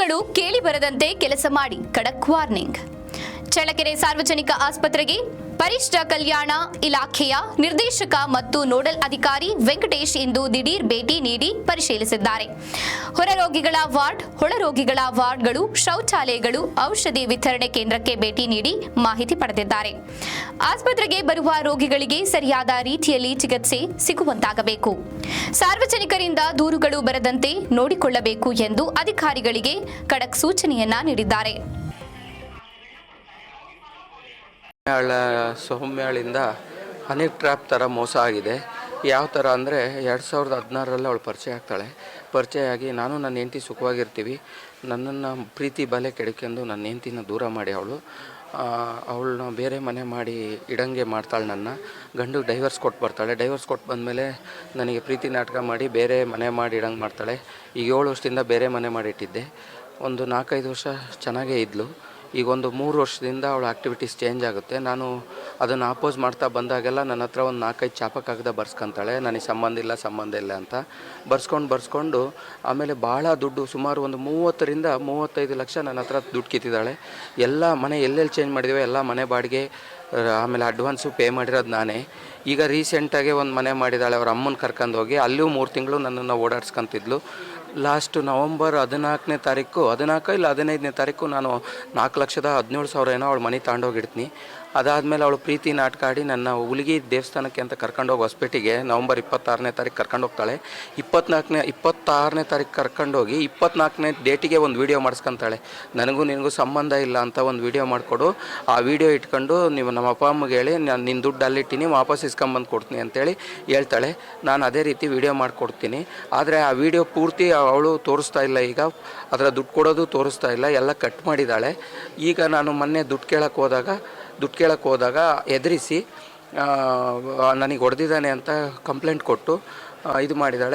ರೋಗಗಳು ಕೇಳಿ ಬರದಂತೆ ಕೆಲಸ ಮಾಡಿ. ಖಡಕ್ ವಾರ್ನಿಂಗ್. ಚಳ್ಳಕೆರೆ ಸಾರ್ವಜನಿಕ ಆಸ್ಪತ್ರೆಗೆ ಪರಿಷ್ಠ ಕಲ್ಯಾಣ ಇಲಾಖೆಯ ನಿರ್ದೇಶಕ ಮತ್ತು ನೋಡಲ್ ಅಧಿಕಾರಿ ವೆಂಕಟೇಶ್ ಇಂದು ದಿಢೀರ್ ಭೇಟಿ ನೀಡಿ ಪರಿಶೀಲಿಸಿದ್ದಾರೆ. ಹೊರರೋಗಿಗಳ ವಾರ್ಡ್ ಒಳರೋಗಿಗಳ ವಾರ್ಡ್ಗಳು, ಶೌಚಾಲಯಗಳು, ಔಷಧಿ ವಿತರಣೆ ಕೇಂದ್ರಕ್ಕೆ ಭೇಟಿ ನೀಡಿ ಮಾಹಿತಿ ಪಡೆದಿದ್ದಾರೆ. ಆಸ್ಪತ್ರೆಗೆ ಬರುವ ರೋಗಿಗಳಿಗೆ ಸರಿಯಾದ ರೀತಿಯಲ್ಲಿ ಚಿಕಿತ್ಸೆ ಸಿಗುವಂತಾಗಬೇಕು. ಸಾರ್ವಜನಿಕರಿಂದ ದೂರುಗಳು ಬರದಂತೆ ನೋಡಿಕೊಳ್ಳಬೇಕು ಎಂದು ಅಧಿಕಾರಿಗಳಿಗೆ ಖಡಕ್ ಸೂಚನೆಯನ್ನ ನೀಡಿದ್ದಾರೆ. ಸೌಮ್ಯಾಳ, ಸೌಮ್ಯಾಳಿಂದ ಹನಿ ಟ್ರ್ಯಾಪ್ ಥರ ಮೋಸ ಆಗಿದೆ. ಯಾವ ಥರ ಅಂದರೆ ಎರಡು ಸಾವಿರದ ಹದಿನಾರರಲ್ಲಿ ಅವಳು ಪರಿಚಯ ಆಗ್ತಾಳೆ. ಪರಿಚಯ ಆಗಿ ನಾನು ನನ್ನ ಹೆಂಡತಿ ಸುಖವಾಗಿರ್ತೀವಿ. ನನ್ನನ್ನು ಪ್ರೀತಿ, ಬಲೆ ಕೆಡ್ಕೊಂಡು ನನ್ನ ಹೆಂಡತಿನ ದೂರ ಮಾಡಿ ಅವಳು. ಅವಳನ್ನ ಬೇರೆ ಮನೆ ಮಾಡಿ ಇಡಂಗೆ ಮಾಡ್ತಾಳೆ ನನ್ನ. ಗಂಡು ಡೈವರ್ಸ್ ಕೊಟ್ಟು ಬರ್ತಾಳೆ. ಡೈವರ್ಸ್ ಕೊಟ್ಟು ಬಂದಮೇಲೆ ನನಗೆ ಪ್ರೀತಿ ನಾಟಕ ಮಾಡಿ ಬೇರೆ ಮನೆ ಮಾಡಿ ಇಡಂಗೆ ಮಾಡ್ತಾಳೆ. ಈಗ ಏಳು ವರ್ಷದಿಂದ ಬೇರೆ ಮನೆ ಮಾಡಿಟ್ಟಿದ್ದೆ ಒಂದು ನಾಲ್ಕೈದು ವರ್ಷ ಚೆನ್ನಾಗೇ ಇದ್ಲು. ಈಗ ಒಂದು ಮೂರು ವರ್ಷದಿಂದ ಅವಳ ಆ್ಯಕ್ಟಿವಿಟೀಸ್ ಚೇಂಜ್ ಆಗುತ್ತೆ. ನಾನು ಅದನ್ನು ಅಪೋಸ್ ಮಾಡ್ತಾ ಬಂದಾಗೆಲ್ಲ ನನ್ನ ಹತ್ರ ಒಂದು ನಾಲ್ಕೈದು ಚಾಪ ಕಾಗದ ಬರ್ಸ್ಕೊಂತಾಳೆ. ನನಗೆ ಸಂಬಂಧ ಇಲ್ಲ ಸಂಬಂಧ ಇಲ್ಲ ಅಂತ. ಬರ್ಸ್ಕೊಂಡು ಬರ್ಸ್ಕೊಂಡು ಆಮೇಲೆ ಭಾಳ ದುಡ್ಡು, ಸುಮಾರು ಒಂದು ಮೂವತ್ತರಿಂದ ಮೂವತ್ತೈದು ಲಕ್ಷ ನನ್ನ ಹತ್ರ ದುಡ್ಡು ಕಿತ್ತಿದ್ದಾಳೆ. ಎಲ್ಲ ಮನೆ ಎಲ್ಲೆಲ್ಲಿ ಚೇಂಜ್ ಮಾಡಿದ್ದೇವೆ ಎಲ್ಲ ಮನೆ ಬಾಡಿಗೆ ಆಮೇಲೆ ಅಡ್ವಾನ್ಸು ಪೇ ಮಾಡಿರೋದು ನಾನೇ. ಈಗ ರೀಸೆಂಟಾಗಿ ಒಂದು ಮನೆ ಮಾಡಿದ್ದಾಳೆ ಅವ್ರ ಅಮ್ಮನ ಕರ್ಕೊಂಡು ಹೋಗಿ. ಅಲ್ಲೂ ಮೂರು ತಿಂಗಳು ನನ್ನನ್ನು ಓಡಾಡ್ಸ್ಕೊಂತಿದ್ಲು. ಲಾಸ್ಟ್ ನವಂಬರ್ ಹದಿನಾಲ್ಕನೇ ತಾರೀಕು, ಹದಿನಾಲ್ಕು ಇಲ್ಲ ಹದಿನೈದನೇ ತಾರೀಕು ನಾನು ನಾಲ್ಕು ಲಕ್ಷದ ಹದಿನೇಳು ಸಾವಿರ ಏನೋ ಅವಳು ಮನೆ ತಗೊಂಡೋಗಿಡ್ತೀನಿ ಅದಾದಮೇಲೆ ಅವಳು ಪ್ರೀತಿ ನಾಟಕ ಆಡಿ ನನ್ನ ಹುಲಿಗಿ ದೇವಸ್ಥಾನಕ್ಕೆ ಅಂತ ಕರ್ಕೊಂಡೋಗಿ ಹೊಸ್ಪೇಟೆಗೆ ನವಂಬರ್ ಇಪ್ಪತ್ತಾರನೇ ತಾರೀಕು ಕರ್ಕೊಂಡು ಹೋಗ್ತಾಳೆ ಇಪ್ಪತ್ನಾಲ್ಕನೇ, ಇಪ್ಪತ್ತಾರನೇ ತಾರೀಕು ಕರ್ಕೊಂಡೋಗಿ ಇಪ್ಪತ್ನಾಲ್ಕನೇ ಡೇಟಿಗೆ ಒಂದು ವೀಡಿಯೋ ಮಾಡಿಸ್ಕೊಂತಾಳೆ. ನನಗೂ ನಿನಗೂ ಸಂಬಂಧ ಇಲ್ಲ ಅಂತ ಒಂದು ವೀಡಿಯೋ ಮಾಡಿಕೊಡು. ಆ ವಿಡಿಯೋ ಇಟ್ಕೊಂಡು ನೀವು ನಮ್ಮ ಅಪ್ಪ ಅಮ್ಮಗೆ ಹೇಳಿ, ನಾನು ನಿನ್ನ ದುಡ್ಡು ಅಲ್ಲಿಟ್ಟಿನಿ, ವಾಪಸ್ ಇಸ್ಕೊಂಬಂದು ಕೊಡ್ತೀನಿ ಅಂತೇಳಿ ಹೇಳ್ತಾಳೆ. ನಾನು ಅದೇ ರೀತಿ ವಿಡಿಯೋ ಮಾಡಿಕೊಡ್ತೀನಿ. ಆದರೆ ಆ ವಿಡಿಯೋ ಪೂರ್ತಿ ಅವಳು ತೋರಿಸ್ತಾ ಇಲ್ಲ ಈಗ. ಅದರ ದುಡ್ಡು ಕೊಡೋದು ತೋರಿಸ್ತಾ ಇಲ್ಲ, ಎಲ್ಲ ಕಟ್ ಮಾಡಿದ್ದಾಳೆ ಈಗ ನಾನು ಮೊನ್ನೆ ದುಡ್ಡು ಕೇಳೋಕ್ಕೆ ಹೋದಾಗ ದುಡ್ಡು ಕೇಳಕ್ಕೆ ಹೋದಾಗ ಎದುರಿಸಿ ನನಗೆ ಹೊಡೆದಿದ್ದಾನೆ ಅಂತ ಕಂಪ್ಲೇಂಟ್ ಕೊಟ್ಟು ಇದು ಮಾಡಿದ್ದಾಳೆ.